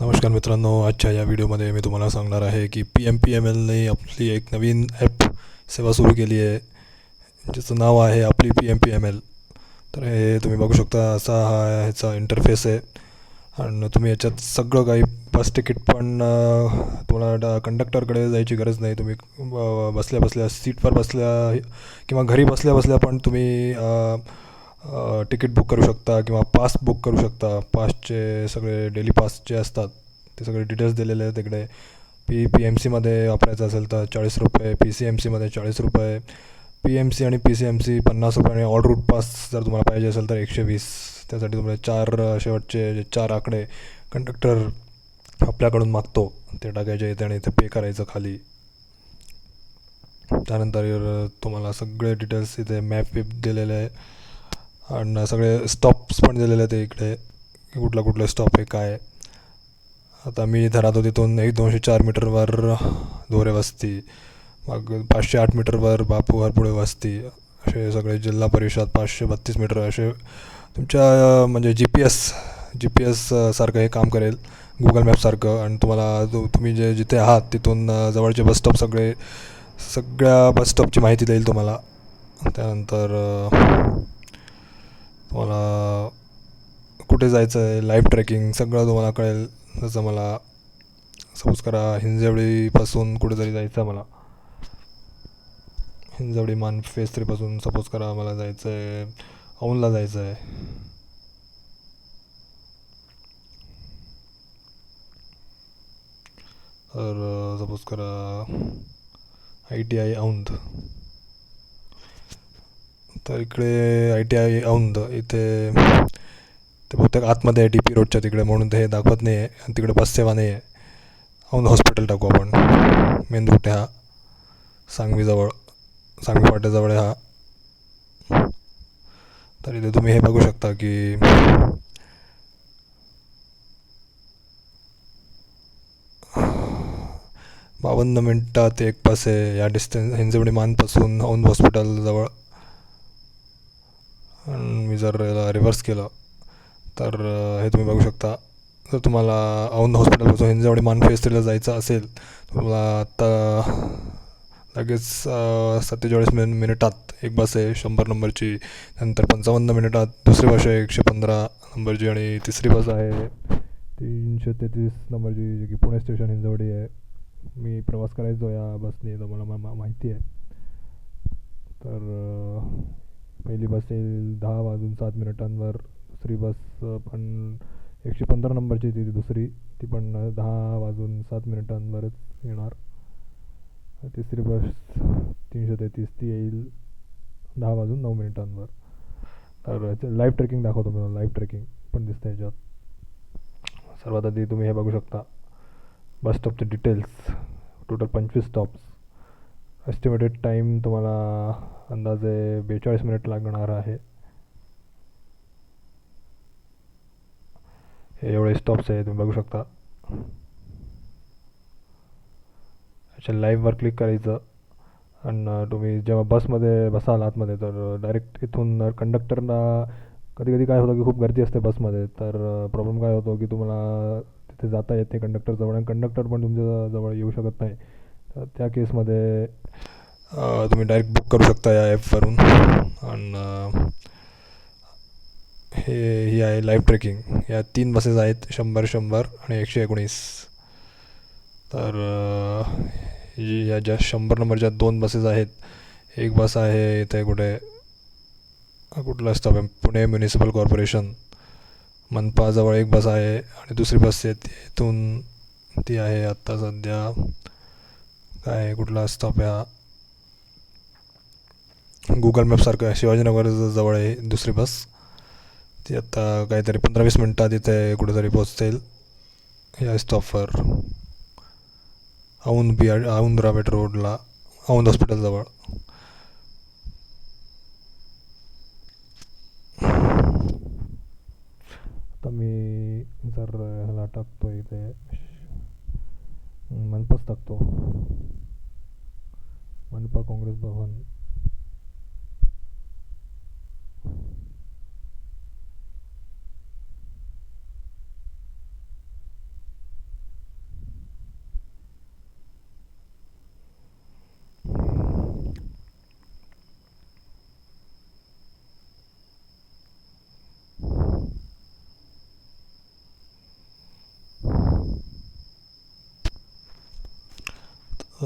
नमस्कार मित्रांनो आजच्या या व्हिडिओमध्ये मी तुम्हाला सांगणार आहे की पी एम पी एम एलने आपली एक नवीन ॲप सेवा सुरू केली आहे. ज्याचं नाव आहे आपली P M P M L तर हे तुम्ही बघू शकता असा हा ह्याचा इंटरफेस आहे. आणि तुम्ही याच्यात सगळं काही बस तिकीट पण तुम्हाला डा कंडक्टरकडे जायची गरज नाही. तुम्ही बसल्या बसल्या सीटवर बसल्या किंवा घरी बसल्या बसल्या पण तुम्ही तिकीट बुक करू शकता किंवा पास बुक करू शकता. पासचे सगळे डेली पास जे असतात ते सगळे डिटेल्स दिलेले आहेत तिकडे. पी पी एम सीमध्ये वापरायचं असेल तर चाळीस रुपये पी सी एम सीमध्ये चाळीस रुपये. पी एम सी आणि पी सी एम सी पन्नास रुपये आणि ऑल रूट पास जर तुम्हाला पाहिजे असेल तर एकशे वीस. त्यासाठी तुम्हाला चार शेवटचे जे चार आकडे कंडक्टर आपल्याकडून मागतो. ते टाकायचे इथे आणि इथे पे करायचं खाली. त्यानंतर तुम्हाला सगळे डिटेल्स इथे मॅप विप दिलेले आहे. आणि सगळे स्टॉप्स पण दिलेले आहेत इकडे. कुठला कुठला स्टॉप आहे काय आहे. आता मी इथे राहतो तिथून एक दोनशे चार मीटरवर धोरे वस्ती. मग पाचशे आठ मीटरवर बापू हरपुळे वस्ती. असे सगळे जिल्हा परिषद पाचशे बत्तीस मीटर असे तुमच्या म्हणजे G P S G P S सारखं हे काम करेल. गुगल मॅपसारखं आणि तुम्हाला तुम्ही जे जिथे आहात तिथून जवळचे बसस्टॉप सगळे सगळ्या बसस्टॉपची माहिती देईल तुम्हाला. त्यानंतर तुम्हाला कुठे जायचं आहे लाईव्ह ट्रेकिंग सगळं तुम्हाला कळेल. जसं मला सपोज करा हिंजवडीपासून कुठेतरी जायचं आहे मला. हिंजवडी मान फेस थ्रीपासून सपोज करा मला जायचं आहे औंधला जायचं आहे तर सपोज करा आय टी आय औंध. तर इकडे आय टी आय औंध इथे ते बहुतेक आतमध्ये आहे डी पी रोडच्या तिकडे म्हणून ते हे दाखवत नाही आहे आणि तिकडे बससेवा नाही आहे औंध हॉस्पिटल टाकू आपण. मेन रूट हा. सांगवीजवळ सांगवी फाट्याजवळ हा. तर इथे तुम्ही हे बघू शकता की बावन्न मिनटात एक बस आहे. या डिस्टन्स हिंजवडी मानपासून औंध हॉस्पिटलजवळ मी जर याला रिव्हर्स केलं तर हे तुम्ही बघू शकता. जर तुम्हाला औंध हॉस्पिटलपासून हिंजवडी मान फेस जायचं असेल तुम्हाला आत्ता लगेच सत्तेचाळीस मिन मिनिटात एक बस आहे शंभर नंबरची. नंतर पंचावन्न मिनिटात दुसरी बस आहे एकशे पंधरा नंबरची. आणि तिसरी बस आहे तीनशे तेहतीस नंबरची जी की पुणे स्टेशन हिंजवडी आहे. मी प्रवास करायचो या बसने तर मला मा- माहिती आहे. तर पहिली बस येईल दहा वाजून सात मिनिटांवर दुसरी बस पण एकशे पंधरा नंबरची ती दुसरी. ती पण दहा वाजून सात मिनिटांवरच येणार. तिसरी बस तीनशे तेहतीस ती येईल दहा वाजून नऊ मिनिटांवर. तर लाईव्ह ट्रेकिंग दाखवतो मी लाईव्ह ट्रेकिंग पण दिसतं याच्यात. सर्वात आधी तुम्ही हे बघू शकता. बस स्टॉपचे डिटेल्स टोटल पंचवीस स्टॉप्स एस्टिमेटेड टाईम तुम्हाला अंदाजे बेचाळीस मिनिट लागणार आहे. हे एवढे स्टॉप्स आहे तुम्ही बघू शकता. अच्छा लाईव्हवर क्लिक करायचं. आणि तुम्ही जेव्हा बसमध्ये बसाल आतमध्ये तर डायरेक्ट इथून कंडक्टरना कधी कधी काय होतं की खूप गर्दी असते बसमध्ये तर प्रॉब्लेम काय होतो की तुम्हाला तिथे जाता येत नाही कंडक्टरजवळ आणि कंडक्टर पण तुमच्या जवळ येऊ शकत नाही. तर त्या केसमध्ये तुम्ही डायरेक्ट बुक करू शकता या ॲपवरून आणि हे ही आहे लाईव्ह ट्रेकिंग या तीन बसेस आहेत शंभर शंभर आणि एकशे एकोणीस. तर ही या ज्या शंभर नंबरच्या दोन बसेस आहेत एक बस आहे इथे कुठे कुठला स्टॉप आहे? पुणे म्युनिसिपल कॉर्पोरेशन मनपाजवळ एक बस आहे आणि दुसरी बस आहे ती इथून ती आहे आत्ता सध्या काय कुठला स्टॉप आहे गुगल मॅपसारखं शिवाजीनगर जवळ आहे दुसरी बस. ती आता काहीतरी पंधरा वीस मिनटात इथे कुठेतरी पोचतील या स्टॉपवर औंद बी औंद रावेट रोडला औंद हॉस्पिटलजवळ आता मी जर ह्याला टाकतो इथे मनपाच टाकतो. मनपा काँग्रेस भवन.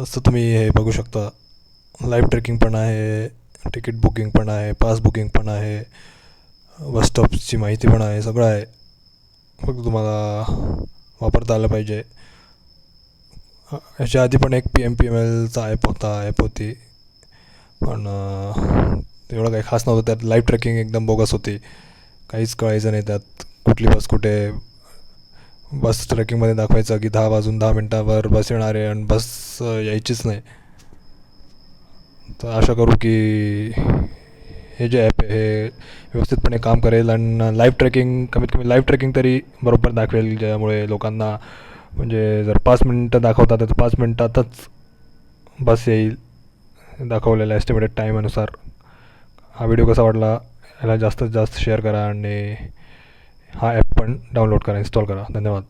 असं तुम्ही हे बघू शकता. लाईव्ह ट्रेकिंग पण आहे तिकीट बुकिंग पण आहे पास बुकिंग पण आहे बस स्टॉप्सची माहिती पण आहे सगळं आहे. फक्त तुम्हाला वापरता आलं पाहिजे. याच्या आधी पण एक पी एम पी एम एलचा ॲप होता ॲप होती. पण एवढं काही खास नव्हतं. त्यात लाईव्ह ट्रेकिंग एकदम बोगस होती. काहीच कळायचं नाही त्यात. कुठली बस कुठे? बस ट्रेकिंगमध्ये दाखवायचं की दहा वाजून दहा मिनटावर बस येणार आहे आणि बस यायचीच नाही. तर आशा करू की हे जे ॲप आहे हे व्यवस्थितपणे काम करेल आणि लाईव्ह ट्रेकिंग कमीत कमी लाईव्ह ट्रेकिंग तरी बरोबर दाखवेल ज्यामुळे लोकांना म्हणजे जर पाच मिनटं दाखवतात तर पाच मिनटातच बस येईल. दाखवलेल्या एस्टिमेटेड टाईमानुसार हा व्हिडिओ कसा वाटला याला जास्तीत जास्त शेअर करा आणि हा ॲप पण डाउनलोड करा इन्स्टॉल करा. धन्यवाद.